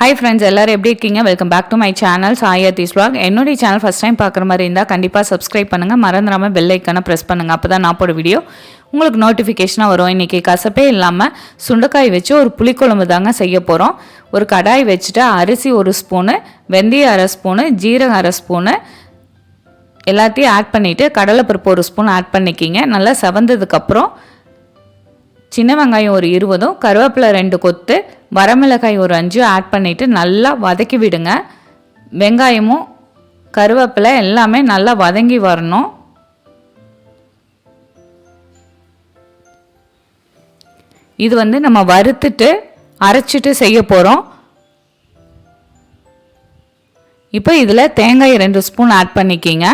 Hi friends எல்லாரும் எப்படி இருக்கீங்க? Welcome back to my channel சாயத்தீஸ் vlog. என்னுடைய சேனல் ஃபஸ்ட் டைம் பார்க்குற மாதிரி இருந்தால் கண்டிப்பாக சப்ஸ்கிரைப் பண்ணுங்கள் மறந்துடாமல் பெல் ப்ரெஸ் பண்ணுங்கள் அப்போ தான் நான் போட வீடியோ உங்களுக்கு நோட்டிஃபிகேஷனாக வரும். இன்றைக்கி கசப்பே இல்லாமல் சுண்டைக்காய் வச்சு ஒரு புளிக்குழம்பு தாங்க செய்ய போகிறோம் ஒரு கடாய் வச்சுட்டு அரிசி ஒரு ஸ்பூனு வெந்தயம் அரை ஸ்பூனு ஜீரகம் அரை ஸ்பூனு எல்லாத்தையும் ஆட் பண்ணிவிட்டு கடலைப்பருப்பு ஒரு ஸ்பூன் ஆட் பண்ணிக்கிங்க. நல்லா செவந்ததுக்கப்புறம் சின்ன வெங்காயம் ஒரு இருபதும் கருவேப்பிலை ரெண்டு கொத்து வரமிளகாய் ஒரு அஞ்சும் ஆட் பண்ணிவிட்டு நல்லா வதக்கி விடுங்க. வெங்காயமும் கருவேப்பிலை எல்லாமே நல்லா வதங்கி வரணும். இது வந்து நம்ம வறுத்துட்டு அரைச்சிட்டு செய்ய போகிறோம் இப்போ இதில் தேங்காய் ரெண்டு ஸ்பூன் ஆட் பண்ணிக்கிங்க.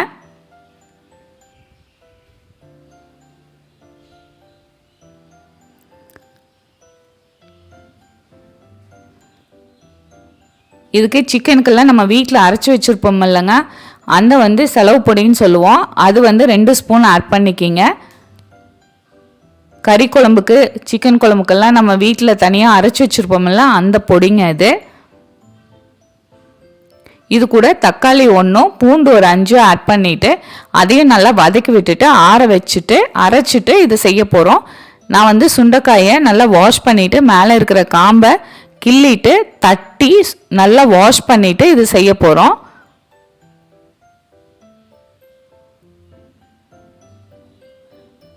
இதுக்கு சிக்கனுக்கெல்லாம் நம்ம வீட்டில் அரைச்சி வச்சுருப்போம் இல்லைங்க. அந்த வந்து செலவு பொடின்னு சொல்லுவோம். அது வந்து ரெண்டு ஸ்பூன் ஆட் பண்ணிக்கிங்க. கறி குழம்புக்கு சிக்கன் குழம்புக்கெல்லாம் நம்ம வீட்டில் தனியாக அரைச்சி வச்சுருப்போம்ல அந்த பொடிங்க இது. இது கூட தக்காளி ஒன்றும் பூண்டு ஒரு அஞ்சும் ஆட் பண்ணிவிட்டு அதையும் நல்லா வதக்கி விட்டுட்டு ஆற வச்சுட்டு அரைச்சிட்டு இது செய்ய போகிறோம் நான் வந்து சுண்டைக்காயை நல்லா வாஷ் பண்ணிவிட்டு மேலே இருக்கிற காம்பை கிள்ளிட்டு தட்டி நல்லா வாஷ் பண்ணிவிட்டு இது செய்ய போகிறோம்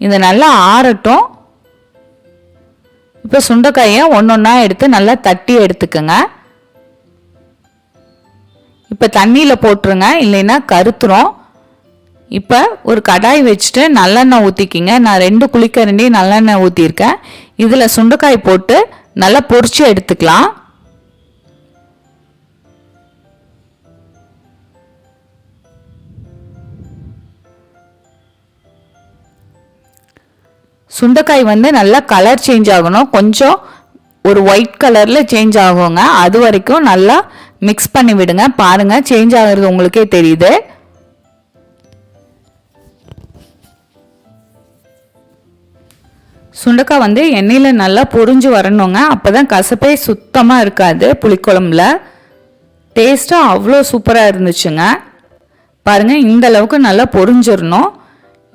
இது நல்லா ஆறட்டும். இப்போ சுண்டைக்காயை ஒன்று ஒன்றா எடுத்து நல்லா தட்டி எடுத்துக்கோங்க. இப்போ தண்ணியில் போட்டுருங்க இல்லைன்னா கருத்துரும் இப்போ ஒரு கடாய் வச்சுட்டு நல்லெண்ணெய் ஊற்றிக்கிங்க நான் ரெண்டு குளிக்கரண்டி நல்லெண்ணெய் ஊற்றிருக்கேன் இதில் சுண்டைக்காய் போட்டு நல்லா பொறிச்சு எடுத்துக்கலாம். சுண்டைக்காய் வந்து நல்லா கலர் சேஞ்ச் ஆகணும். கொஞ்சம் ஒரு ஒயிட் கலரில் சேஞ்ச் ஆகுங்க. அது வரைக்கும் நல்லா மிக்ஸ் பண்ணி விடுங்க. பாருங்கள் சேஞ்ச் ஆகிறது உங்களுக்கே தெரியுது. சுண்டக்காய் வந்து எண்ணெயில் நல்லா பொரிஞ்சு வரணுங்க. அப்போ தான் கசப்பே சுத்தமாக இருக்காது புளிக்குழம்புல. டேஸ்ட்டும் அவ்வளோ சூப்பராக இருந்துச்சுங்க. பாருங்கள் இந்த அளவுக்கு நல்லா பொரிஞ்சிடணும்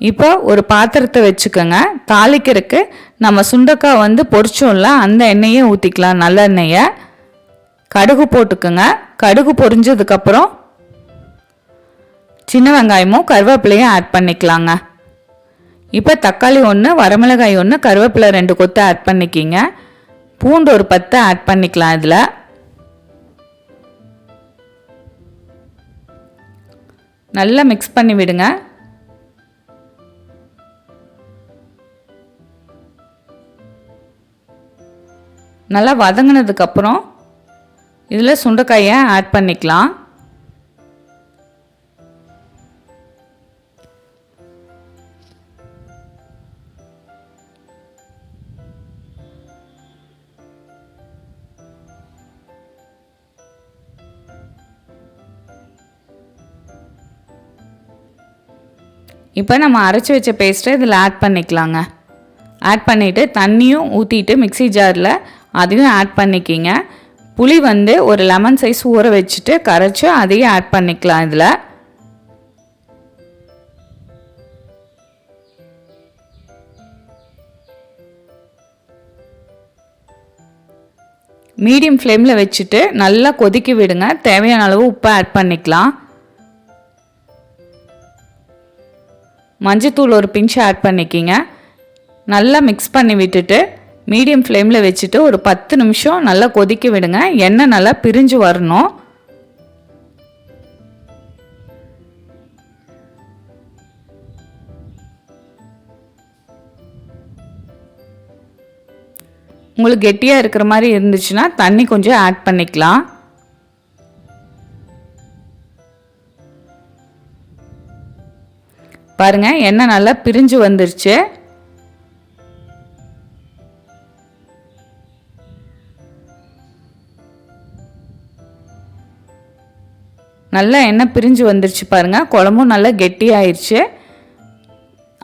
இப்போ ஒரு பாத்திரத்தை வச்சுக்கோங்க. தாளிக்கிறதுக்கு நம்ம சுண்டக்காய் வந்து பொரிச்சோம்ல அந்த எண்ணெயை ஊற்றிக்கலாம் நல்லெண்ணெயை கடுகு போட்டுக்கோங்க. கடுகு பொரிஞ்சதுக்கப்புறம் சின்ன வெங்காயமும் கருவேப்பிலையும் ஆட் பண்ணிக்கலாங்க. இப்போ தக்காளி ஒன்று வரமிளகாய் ஒன்று கருவேப்பிலை ரெண்டு கொத்து ஆட் பண்ணிக்கிங்க. பூண்டு ஒரு பத்து ஆட் பண்ணிக்கலாம் இதில். நல்லா மிக்ஸ் பண்ணி விடுங்க. நல்லா வதங்கினதுக்கப்புறம் இதில் சுண்டைக்காயை ஆட் பண்ணிக்கலாம். இப்போ நம்ம அரைச்சி வச்ச பேஸ்ட்டை இதில் ஆட் பண்ணிக்கலாங்க. ஆட் பண்ணிவிட்டு தண்ணியும் ஊற்றிட்டு மிக்சி ஜாரில் அதையும் ஆட் பண்ணிக்கிங்க. புளி வந்து ஒரு லெமன் சைஸ் ஊற வச்சுட்டு கரைச்சி அதையும் ஆட் பண்ணிக்கலாம் இதில். மீடியம் ஃப்ளேமில் வச்சுட்டு நல்லா கொதிக்க விடுங்க. தேவையான அளவு உப்பை ஆட் பண்ணிக்கலாம். மஞ்சத்தூள் ஒரு பிஞ்சு ஆட் பண்ணிக்கிங்க. நல்லா மிக்ஸ் பண்ணி விட்டுட்டு மீடியம் ஃப்ளேமில் வச்சுட்டு ஒரு பத்து நிமிஷம் நல்லா கொதிக்க விடுங்க. எண்ணெய் நல்லா பிரிஞ்சு வரணும். உங்களுக்கு கெட்டியாக இருக்கிற மாதிரி இருந்துச்சுன்னா தண்ணி கொஞ்சம் ஆட் பண்ணிக்கலாம். பாருங்க எண்ணெய் நல்லா பிரிஞ்சு வந்துருச்சு. நல்லா எண்ணெய் பிரிஞ்சு வந்துருச்சு பாருங்கள் குழம்பும் நல்லா கெட்டியாயிருச்சு.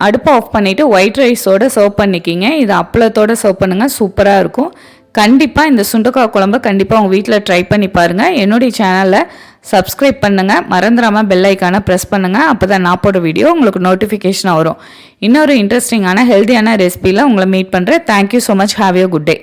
அடுப்பை ஆஃப் பண்ணிவிட்டு ஒயிட் ரைஸோடு சர்வ் பண்ணிக்கிங்க. இது அப்பளத்தோடு சர்வ் பண்ணுங்கள் சூப்பராக இருக்கும். கண்டிப்பாக இந்த சுண்டக்காய் குழம்பு கண்டிப்பாக உங்கள் வீட்டில் ட்ரை பண்ணி பாருங்கள் என்னுடைய சேனலில் சப்ஸ்கிரைப் பண்ணுங்கள் மறந்துடாமல் பெல் ஐக்கானை ப்ரெஸ் பண்ணுங்கள் அப்போ தான் நான் போட வீடியோ உங்களுக்கு நோட்டிஃபிகேஷனாக வரும். இன்னொரு இன்ட்ரெஸ்டிங்கான ஹெல்த்தியான ரெசிபியில் உங்களை மீட் பண்ணுறேன் thank you so much have you good day